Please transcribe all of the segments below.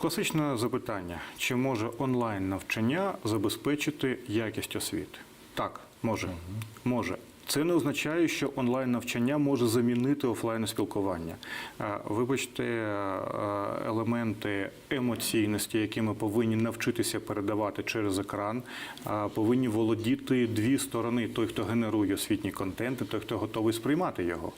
Класичне запитання: чи може онлайн навчання забезпечити якість освіти? Так, може. Може. Це не означає, що онлайн навчання може замінити офлайн спілкування. Вибачте, елементи емоційності, які ми повинні навчитися передавати через екран, повинні володіти дві сторони: той, хто генерує освітній контент, і той, хто готовий сприймати його.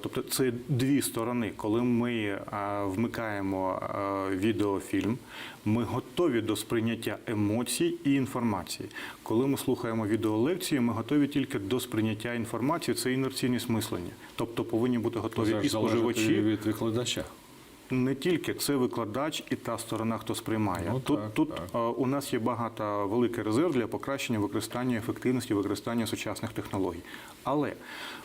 Тобто, це дві сторони. Коли ми вмикаємо відеофільм, ми готові до сприйняття емоцій і інформації. Коли ми слухаємо відеолекції, ми готові тільки до сприйняття інформації. Це інерційність смислення. Тобто повинні бути готові Це і споживачі. від викладача. Не тільки це викладач і та сторона, хто сприймає. Ну, тут так, тут так. е, у нас є багато великий резерв для покращення використання ефективності використання сучасних технологій. Але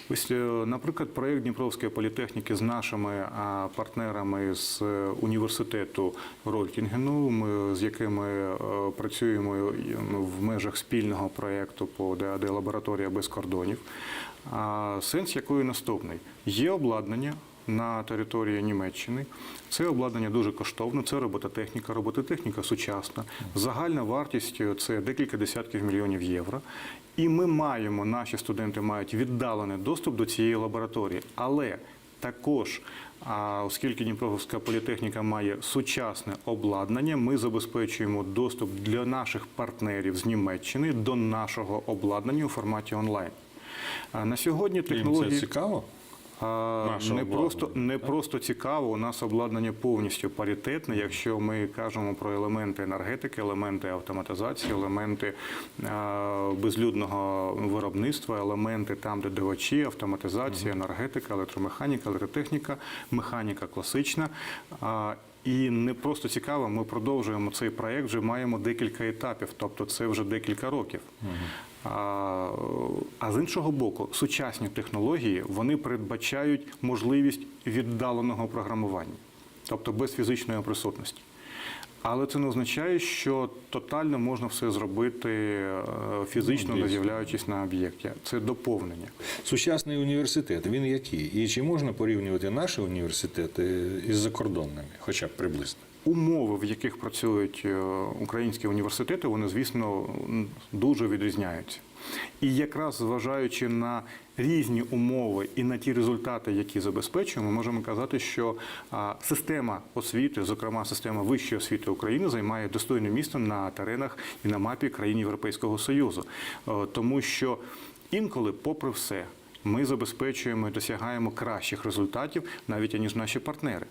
ось, е, наприклад, проєкт Дніпровської політехніки з нашими е, партнерами з університету Ролькінгену, ми з якими працюємо в межах спільного проєкту по ДАД лабораторія без кордонів. А Сенс якої наступний: є обладнання на території Німеччини. Це обладнання дуже коштовне, це робототехніка, робототехніка сучасна. Загальна вартість це декілька десятків мільйонів євро. І ми маємо, наші студенти мають віддалений доступ до цієї лабораторії. Але також, оскільки Дніпровська політехніка має сучасне обладнання, ми забезпечуємо доступ для наших партнерів з Німеччини до нашого обладнання у форматі онлайн. На сьогодні Їм це цікаво? Не просто не просто цікаво. У нас обладнання повністю паритетне. Якщо ми кажемо про елементи енергетики, елементи автоматизації, елементи безлюдного виробництва, елементи там, де дивачі, автоматизація, енергетика, електромеханіка, електротехніка, механіка класична. І не просто цікаво, ми продовжуємо цей проект, вже маємо декілька етапів, тобто це вже декілька років. А, а з іншого боку, сучасні технології вони передбачають можливість віддаленого програмування, тобто без фізичної присутності. Але це не означає, що тотально можна все зробити е, фізично, Ну, не з'являючись на об'єкті. Це доповнення. Сучасний університет, він який? І чи можна порівнювати наші університети із закордонними, хоча б приблизно? Умови, в яких працюють е, українські університети, вони, звісно, дуже відрізняються. І якраз зважаючи на різні умови і на ті результати, які забезпечуємо, ми можемо казати, що система освіти, зокрема система вищої освіти України, займає достойне місце на теренах і на мапі країн Європейського Союзу, Е, тому що інколи, попри все, ми забезпечуємо і досягаємо кращих результатів навіть аніж наші партнери.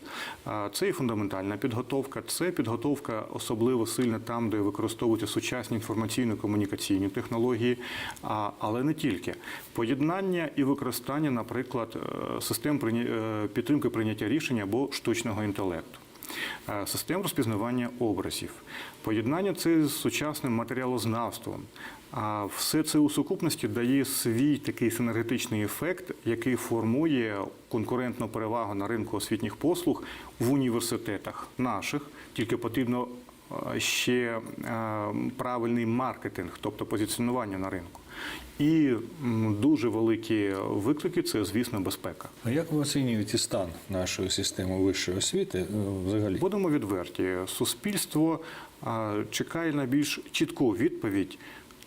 Це і фундаментальна підготовка, це підготовка особливо сильна там, де використовуються сучасні інформаційно-комунікаційні технології, але не тільки поєднання і використання, наприклад, е, систем е, підтримки прийняття рішень або штучного інтелекту. Е, Систем розпізнавання образів, поєднання це з сучасним матеріалознавством. А все це у сукупності дає свій такий синергетичний ефект, який формує конкурентну перевагу на ринку освітніх послуг в університетах наших. Тільки потрібно е, ще е, правильний маркетинг, тобто позиціонування на ринку. І дуже великі виклики це, звісно, безпека. А як ви оцінюєте стан нашої системи вищої освіти е, взагалі? Будемо відверті. Суспільство чекає на більш чітку відповідь,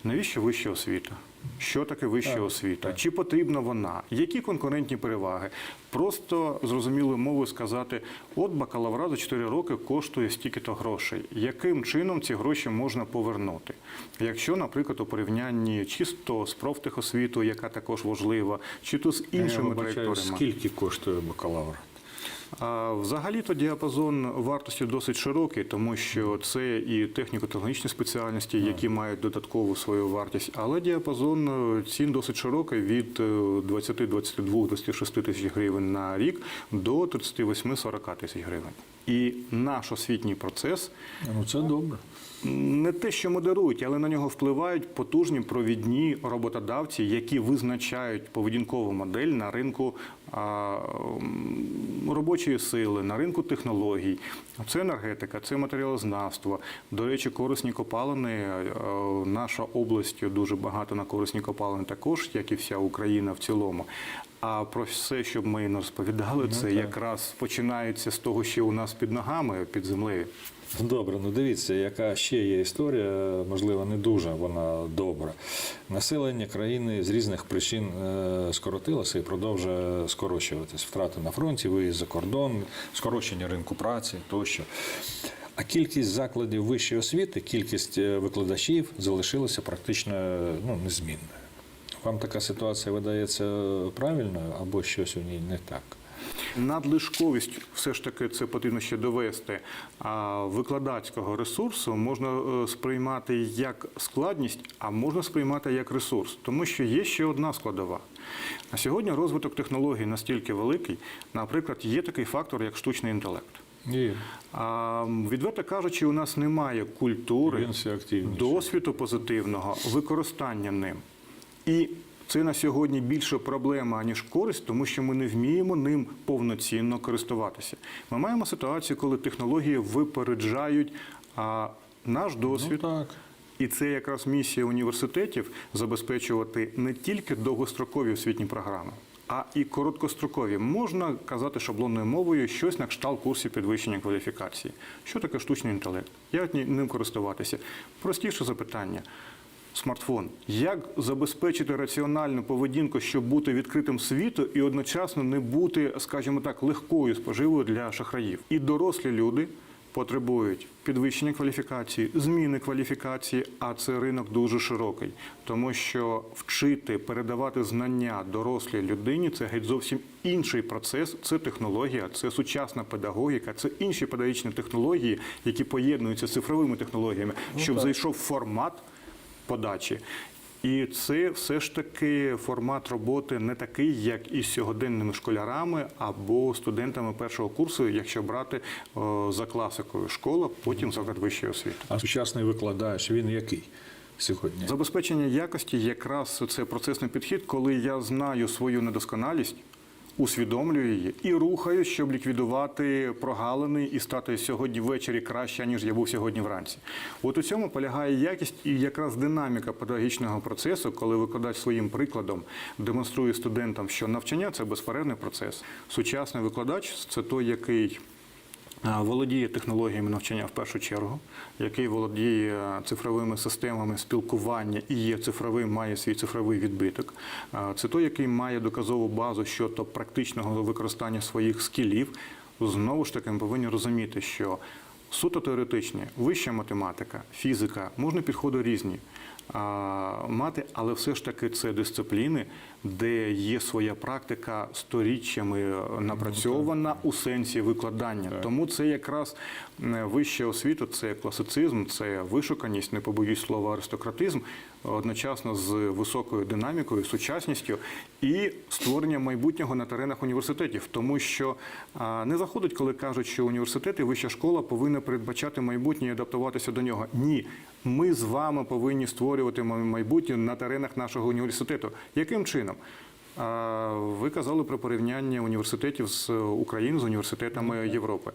навіщо вища освіта? Що таке вища Так, освіта? так. Чи потрібна вона? Які конкурентні переваги? Просто зрозумілою мовою сказати: от бакалавра за 4 роки коштує стільки-то грошей. Яким чином ці гроші можна повернути? Якщо, наприклад, у порівнянні чисто з профтехосвітою, яка також важлива, чи то з Я іншими вибачаюсь, траєкторіями. скільки коштує бакалавр? А, Взагалі-то діапазон вартості досить широкий, тому що це і техніко-технологічні спеціальності, які мають додаткову свою вартість, але діапазон е, цін досить широкий від е, 20, 22, 26 тисяч гривень на рік до 38-40 тисяч гривень. І наш освітній процес Ну це добре. не те, що модерують, але на нього впливають потужні провідні роботодавці, які визначають поведінкову модель на ринку а, робочої сили, на ринку технологій. Це енергетика, це матеріалознавство. До речі, корисні копалини. е, Наша область дуже багато на корисні копалини також, як і вся Україна в цілому. А про все, щоб ми не розповідали, це так. якраз починається з того, що у нас під ногами, під землею. Добре, ну дивіться, яка ще є історія, можливо, не дуже вона добра. Населення країни з різних причин е, скоротилося і продовжує скорочуватись. Втрати на фронті, виїзд за кордон, скорочення ринку праці тощо. А кількість закладів вищої освіти, кількість е, викладачів залишилася практично ну, незмінною. Вам така ситуація видається правильною або щось у ній не так? Надлишковість, все ж таки, це потрібно ще довести. А викладацького ресурсу можна е, сприймати як складність, а можна сприймати як ресурс, тому що є ще одна складова. На сьогодні розвиток технологій настільки великий, наприклад, є такий фактор, як штучний інтелект. Ні. А, відверто кажучи, у нас немає культури, досвіду позитивного використання ним. І це на сьогодні більше проблема, аніж користь, тому що ми не вміємо ним повноцінно користуватися. Ми маємо ситуацію, коли технології випереджають а, наш досвід. Ну, так. І це якраз місія університетів забезпечувати не тільки довгострокові освітні програми, а і короткострокові. Можна казати шаблонною мовою щось на кшталт курсів підвищення кваліфікації. Що таке штучний інтелект? Як ним користуватися? Простіше запитання. Смартфон. Як забезпечити раціональну поведінку, щоб бути відкритим світу і одночасно не бути, скажімо так, легкою споживою для шахраїв? І дорослі люди потребують підвищення кваліфікації, зміни кваліфікації, а це ринок дуже широкий, тому що вчити передавати знання дорослій людині це геть зовсім інший процес. Це технологія, це сучасна педагогіка, це інші педагогічні технології, які поєднуються з цифровими технологіями, щоб зайшов формат подачі. І це все ж таки формат роботи не такий, як із сьогоденними школярами або студентами першого курсу, якщо брати о, за класикою школа, потім заклад вищої освіти. А сучасний викладач, він який сьогодні? Забезпечення якості якраз це процесний підхід, коли я знаю свою недосконалість. Усвідомлюю її і рухаю, щоб ліквідувати прогалини і стати сьогодні ввечері краще, ніж я був сьогодні вранці. От у цьому полягає якість і якраз динаміка педагогічного процесу, коли викладач своїм прикладом демонструє студентам, що навчання це безперервний процес. Сучасний викладач це той, який володіє технологіями навчання в першу чергу, який володіє цифровими системами спілкування і є цифровим, має свій цифровий відбиток. Це той, який має доказову базу щодо практичного використання своїх скілів. Знову ж таки, ми повинні розуміти, що суто теоретичні, вища математика, фізика, можна підходи різні мати, але все ж таки це дисципліни, де є своя практика сторіччями е, напрацьована у сенсі викладання. Тому це якраз е, вища освіта, це класицизм, це вишуканість, не побоюсь слова аристократизм, одночасно з високою динамікою, сучасністю і створення майбутнього на теренах університетів. Тому що не заходить, коли кажуть, що університет і вища школа повинна передбачати майбутнє і адаптуватися до нього. Ні, ми з вами повинні створювати май- майбутнє на теренах нашого університету. Яким чином? А, Ви казали про порівняння університетів з України з університетами Європи.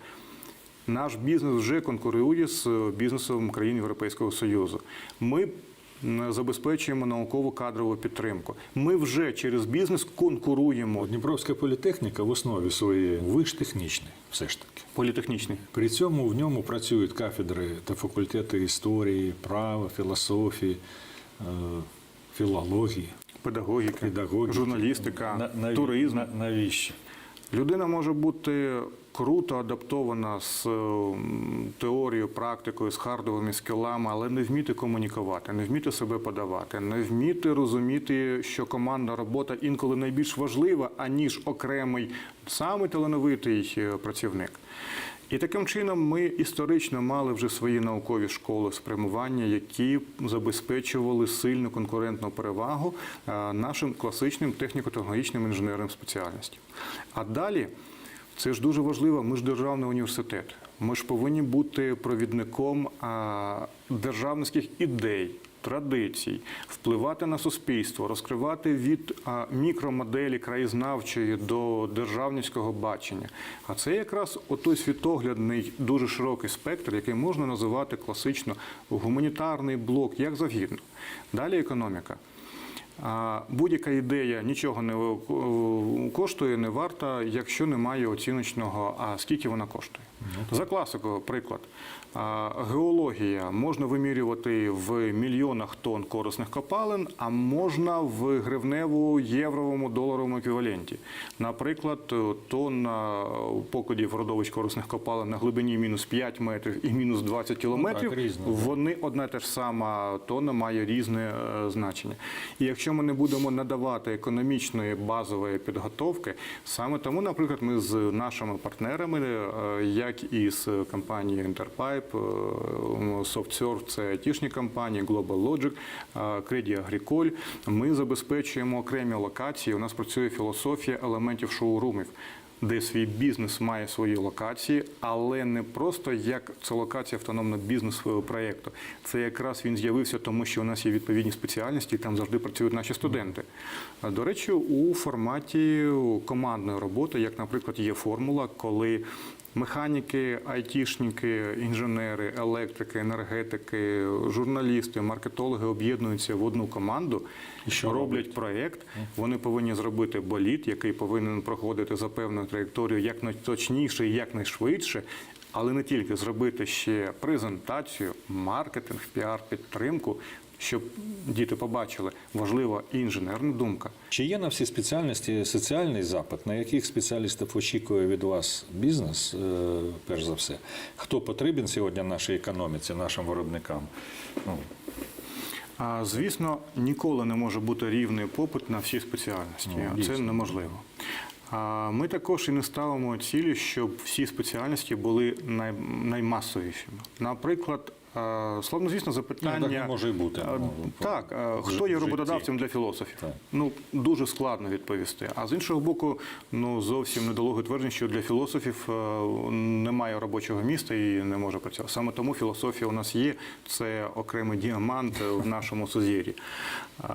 Наш бізнес вже конкурує з бізнесом країн Європейського Союзу. Ми забезпечуємо наукову кадрову підтримку. Ми вже через бізнес конкуруємо Дніпровська політехніка в основі своєї виш технічний, все ж таки. політехнічний. При цьому в ньому працюють кафедри та факультети історії, права, філософії, е, філології, Педагогіка, педагогіки. журналістика, На- наві- туризм. на- навіщо? Людина може бути круто адаптована з м, теорією, практикою, з хардовими скілами, але не вміти комунікувати, не вміти себе подавати, не вміти розуміти, що командна робота інколи найбільш важлива, аніж окремий самий талановитий е, працівник. І таким чином ми історично мали вже свої наукові школи спрямування, які забезпечували сильну конкурентну перевагу е, нашим класичним техніко-технологічним інженерним спеціальностям. А далі це ж дуже важливо. Ми ж державний університет. Ми ж повинні бути провідником державницьких ідей. Традицій, впливати на суспільство, розкривати від мікромоделі краєзнавчої до державницького бачення. А це якраз отой світоглядний, дуже широкий спектр, який можна називати класично гуманітарний блок, як завгідно. Далі економіка. Будь-яка ідея нічого не е, коштує, не варта, якщо немає оціночного, а скільки вона коштує. За класикою, приклад. Геологія можна вимірювати в мільйонах тонн корисних копалин, а можна в гривнево євровому доларовому еквіваленті. Наприклад, тонна покладів родовищ корисних копалин на глибині мінус 5 метрів і мінус 20 кілометрів, різно, да. вони одна та ж сама тонна має різне е, значення. І якщо ми не будемо надавати економічної базової підготовки, саме тому, наприклад, ми з нашими партнерами, е, як і з компанією Interpipe, е, SoftServe, це айтішні компанії, Global Logic, е, Credit Agricole, ми забезпечуємо окремі локації. У нас працює філософія елементів шоурумів де свій бізнес має свої локації, але не просто як це локація автономного бізнес-проєкту. Це якраз він з'явився, тому що у нас є відповідні спеціальності, і там завжди працюють наші студенти. До речі, у форматі командної роботи, як, наприклад, є формула, коли Механіки, айтішники, інженери, електрики, енергетики, журналісти, маркетологи об'єднуються в одну команду, І що роблять проєкт. Вони повинні зробити боліт, який повинен проходити за певною траєкторією якнайточніше і якнайшвидше. Але не тільки зробити ще презентацію, маркетинг, піар, підтримку, щоб діти побачили, важлива інженерна думка. Чи є на всі спеціальності соціальний запит, на яких спеціалістів очікує від вас бізнес, е, перш за все? Хто потрібен сьогодні нашій економіці, нашим виробникам? Ну, А, Звісно, ніколи не може бути рівний попит на всі спеціальності. Ну, Це неможливо. А Ми також і не ставимо цілі, щоб всі спеціальності були най, наймасовішими. Наприклад, словно звісно, запитання Ну, так може і бути. Ну, Так, хто є роботодавцем для філософів? Так. Ну дуже складно відповісти. А з іншого боку, ну зовсім недолуге твердження, що для філософів е, немає робочого міста і не може працювати. Саме тому філософія у нас є. Це окремий діамант в нашому сузір'ї, е,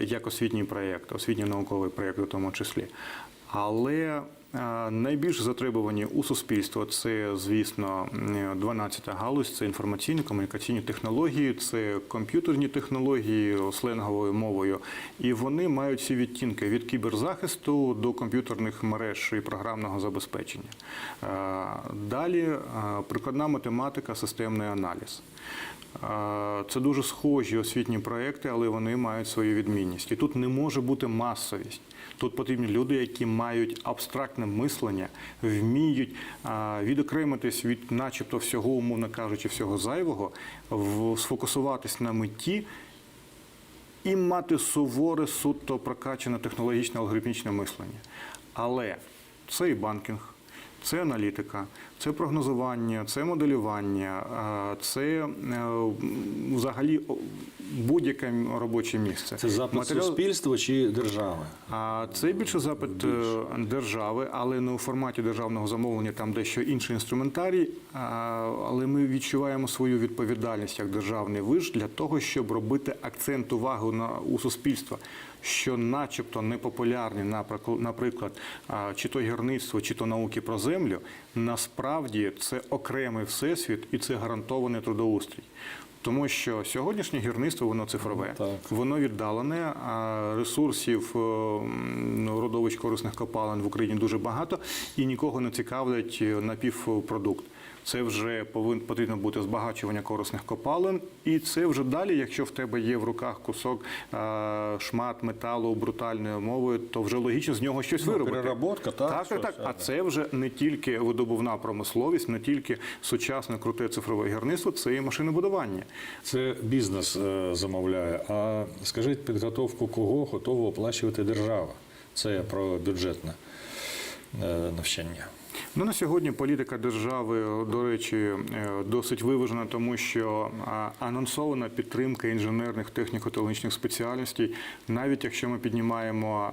як освітній проєкт, освітній науковий проєкт у тому числі. Але е, найбільш затребувані у суспільство це, звісно, 12-та галузь, це інформаційні комунікаційні технології, це комп'ютерні технології сленговою мовою. І вони мають всі відтінки від кіберзахисту до комп'ютерних мереж і програмного забезпечення. Е, Далі е, прикладна математика, системний аналіз. Е, Це дуже схожі освітні проекти, але вони мають свою відмінність. І тут не може бути масовість. Тут потрібні люди, які мають абстрактне мислення, вміють відокремитись від, начебто, всього, умовно кажучи, всього зайвого, сфокусуватись на меті і мати суворе, суто прокачане технологічне алгоритмічне мислення. Але це і банкінг, це аналітика, це прогнозування, це моделювання, це е, взагалі будь-яке робоче місце. Це запит Матеріал- суспільства чи держави? а це більше запит е, держави, але не у форматі державного замовлення, там дещо інший інструментарій. Але ми відчуваємо свою відповідальність як державний виш для того, щоб робити акцент уваги на у суспільства, що, начебто, непопулярні, наприк- наприклад, чи то гірництво, чи то науки про землю, насправді це окремий всесвіт і це гарантований трудоустрій. Тому що сьогоднішнє гірництво воно цифрове, Так. воно віддалене, а ресурсів родовищ корисних копалин в Україні дуже багато і нікого не цікавлять е, напівпродукт. Це вже повин потрібно бути збагачування корисних копалин, і це вже далі, якщо в тебе є в руках кусок шмат металу брутальною мовою, то вже логічно з нього щось виробити. Ну, переработка, так, так, щось, так, так. А це вже не тільки видобувна промисловість, не тільки сучасне круте цифрове гірництво, це і машинобудування. Це бізнес е, замовляє. А скажіть, підготовку кого готова оплачувати держава? Це про бюджетне е, навчання. Ну на сьогодні політика держави, до речі, е, досить виважена, тому що анонсована підтримка інженерних техніко-технологічних спеціальностей, навіть якщо ми піднімаємо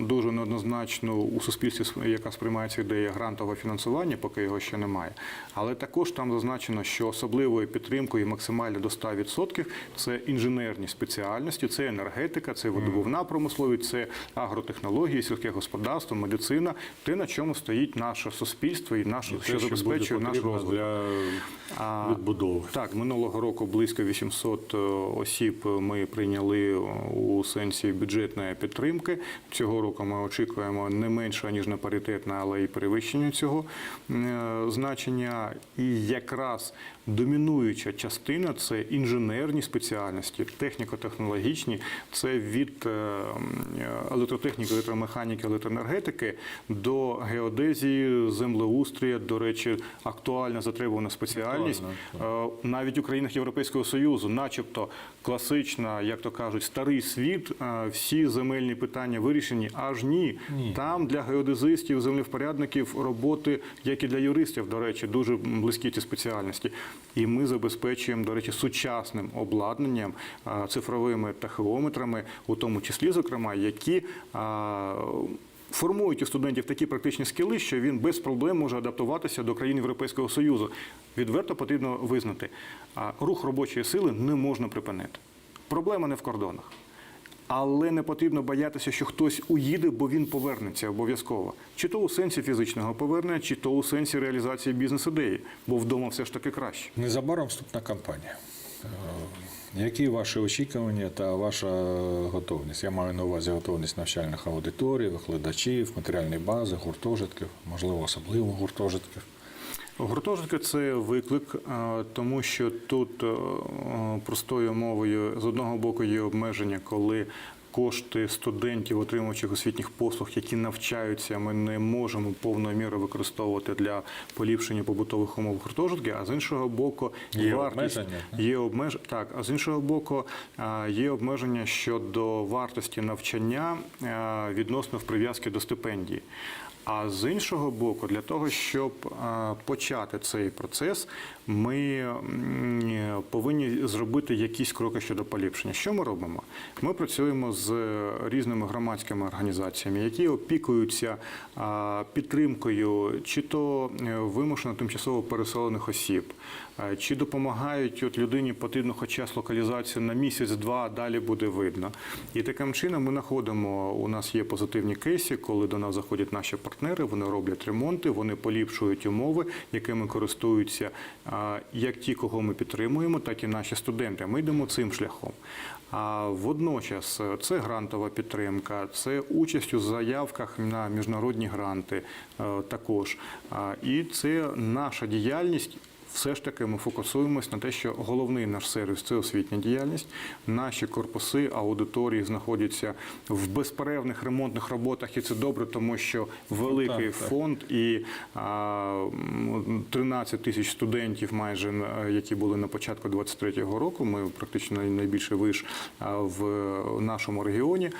дуже неоднозначно у суспільстві, яка сприймається ідея грантового фінансування, поки його ще немає. Але також там зазначено, що особливою підтримкою максимально до 100% це інженерні спеціальності, це енергетика, це видобувна промисловість, це агротехнології, сільське господарство, медицина, те, на чому стоїть стоїть наше суспільство і наше, І що забезпечує нашу розвиток. для А, відбудови. Так, минулого року близько 800 осіб ми прийняли у сенсі бюджетної підтримки. Цього року ми очікуємо не менше ніж на паритетне, але і перевищення цього е, значення. І якраз домінуюча частина це інженерні спеціальності, техніко-технологічні. Це від е, електротехніки, електромеханіки, електроенергетики до геодезії, землеустрія. До речі, актуальна затребувана спеціальність. Е, навіть у країнах Європейського Союзу, начебто класична, як то кажуть, старий світ, е, всі земельні питання вирішені. Аж ні. Там для геодезистів, землевпорядників роботи, як і для юристів, до речі, дуже близькі ці спеціальності. І ми забезпечуємо, до речі, сучасним обладнанням, цифровими тахеометрами, у тому числі, зокрема, які формують у студентів такі практичні скіли, що він без проблем може адаптуватися до країн Європейського Союзу. Відверто потрібно визнати, рух робочої сили не можна припинити. Проблема не в кордонах. Але не потрібно боятися, що хтось уїде, бо він повернеться обов'язково. Чи то у сенсі фізичного повернення, чи то у сенсі реалізації бізнес-ідеї, бо вдома все ж таки краще. Незабаром вступна кампанія. Е, Які ваші очікування та ваша готовність? Я маю на увазі готовність навчальних аудиторій, викладачів, матеріальної бази, гуртожитків, можливо, особливо гуртожитків. Гуртожитки це виклик, е, тому що тут е, простою мовою з одного боку є обмеження, коли кошти студентів, отримувачів освітніх послуг, які навчаються, ми не можемо повною мірою використовувати для поліпшення побутових умов гуртожитки, а з іншого боку, Є вартість обмеження, є обмеж... так, а з іншого боку, є обмеження щодо вартості навчання відносно в прив'язки до стипендії. А з іншого боку, для того, щоб почати цей процес, ми повинні зробити якісь кроки щодо поліпшення. Що ми робимо? Ми працюємо з різними громадськими організаціями, які опікуються підтримкою чи то е, вимушено тимчасово переселених осіб, е, чи допомагають от людині потрібно хоча б локалізацію на місяць-два, а далі буде видно. І таким чином ми знаходимо, у нас є позитивні кейси, коли до нас заходять наші партнери, вони роблять ремонти, вони поліпшують умови, якими користуються як ті, кого ми підтримуємо, так і наші студенти. Ми йдемо цим шляхом. А водночас це грантова підтримка, це участь у заявках на міжнародні гранти е, також. І це наша діяльність. Все ж таки ми фокусуємось на те, що головний наш сервіс це освітня діяльність. Наші корпуси, аудиторії знаходяться в безперервних ремонтних роботах, і це добре, тому що великий так, так. фонд і а, 13 тисяч студентів, майже е, які були на початку 23-го року. Ми практично найбільший виш в нашому регіоні,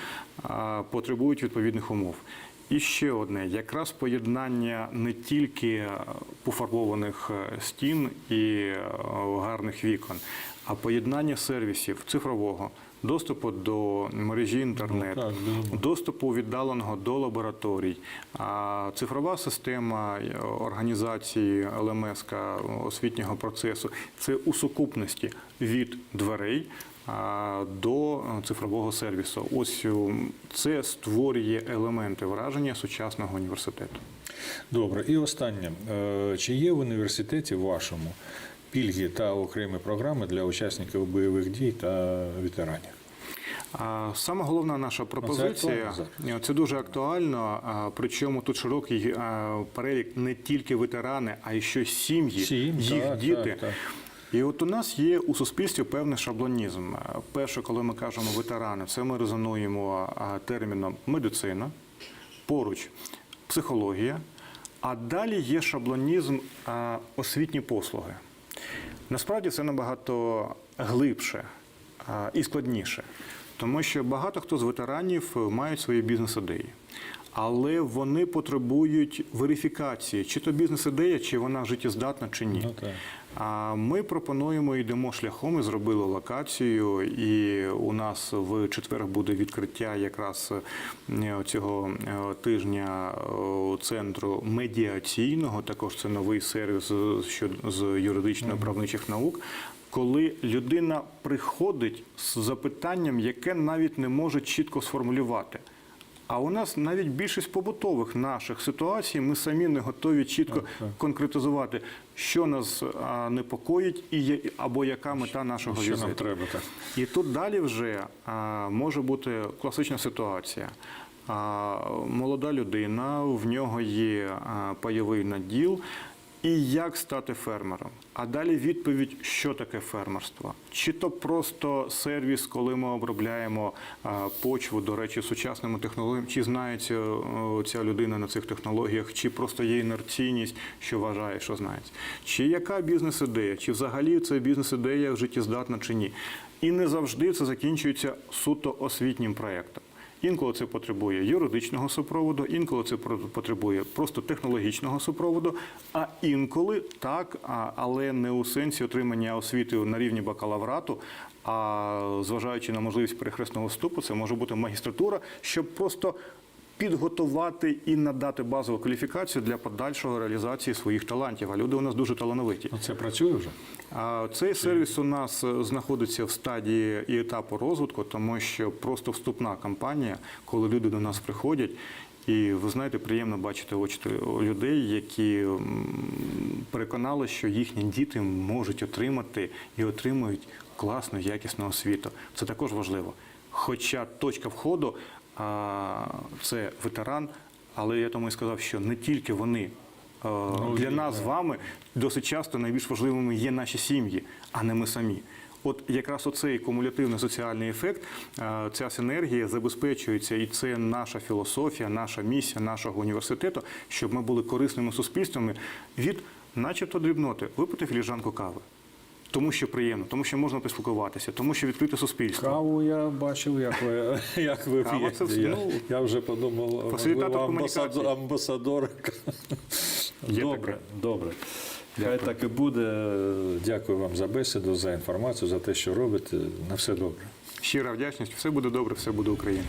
потребують відповідних умов. І ще одне, якраз поєднання не тільки е, пофарбованих е, стін і е, гарних вікон, а поєднання сервісів цифрового. Доступу до мережі інтернет, Ну, так, доступу віддаленого до лабораторій, а цифрова система організації ЛМС освітнього процесу це у сукупності від дверей до цифрового сервісу. Ось це створює елементи враження сучасного університету. Добре, і останнє. Е, Чи є в університеті вашому пільги та окремі програми для учасників бойових дій та ветеранів? Саме головна наша пропозиція актуально це дуже актуально. Причому тут широкий перелік не тільки ветерани, а й сім'ї, Сім'ї, їх так, діти. так, так. І от у нас є у суспільстві певний шаблонізм. Перше, коли ми кажемо ветерани, це ми резонуємо терміном медицина, поруч психологія, а далі є шаблонізм освітні послуги. Насправді це набагато глибше і складніше, тому що багато хто з ветеранів мають свої бізнес-ідеї. Але вони потребують верифікації, чи то бізнес-ідея, чи вона життєздатна, чи ні. Ну, так. А ми пропонуємо йдемо шляхом і зробили локацію. І у нас в четвер буде відкриття якраз е, цього е, тижня е, центру медіаційного. Також це новий сервіс з- з юридично-правничих наук. Коли людина приходить з запитанням, яке навіть не може чітко сформулювати. А у нас навіть більшість побутових наших ситуацій ми самі не готові чітко конкретизувати, що нас а, непокоїть і або яка мета нашого Що візиту. нам треба так? І тут далі вже а, може бути класична ситуація. А, молода людина, в нього є а, пайовий наділ. І як стати фермером? А далі відповідь, що таке фермерство? Чи то просто сервіс, коли ми обробляємо почву, до речі, сучасними технологіями, чи знається ця людина на цих технологіях, чи просто є інерційність, що вважає, що знається? Чи яка бізнес-ідея, чи взагалі це бізнес-ідея життєздатна чи ні? І не завжди це закінчується суто освітнім проєктом. Інколи це потребує юридичного супроводу, інколи це потребує просто технологічного супроводу, а інколи так, але не у сенсі отримання освіти на рівні бакалаврату, а зважаючи на можливість перехресного вступу, це може бути магістратура, щоб просто підготувати і надати базову кваліфікацію для подальшого реалізації своїх талантів. А люди у нас дуже талановиті. Це працює вже? А Цей сервіс у нас е, знаходиться в стадії і етапу розвитку, тому що просто вступна кампанія, коли люди до нас приходять. І ви знаєте, приємно бачити очі людей, які переконали, що їхні діти можуть отримати і отримують класну, якісну освіту. Це також важливо. Хоча точка входу це ветеран, але я тому і сказав, що не тільки вони. Е, Для нас з вами досить часто найбільш важливими є наші сім'ї, а не ми самі. От якраз оцей кумулятивний соціальний ефект, е, ця синергія забезпечується, і це наша філософія, наша місія нашого університету, щоб ми були корисними суспільствами від, начебто, дрібноти, випити філіжанку кави. Тому що приємно, тому що можна поспілкуватися, тому що відкрите суспільство. Каву я бачив, як ви, як ви п'єте. це, я, ну, я вже подумав, можливо, амбасадор, амбасадор. Є Добре, таке. добре. Хай так і буде. Дякую вам за бесіду, за інформацію, за те, що робите. На все добре. Щира вдячність, все буде добре, все буде Україна.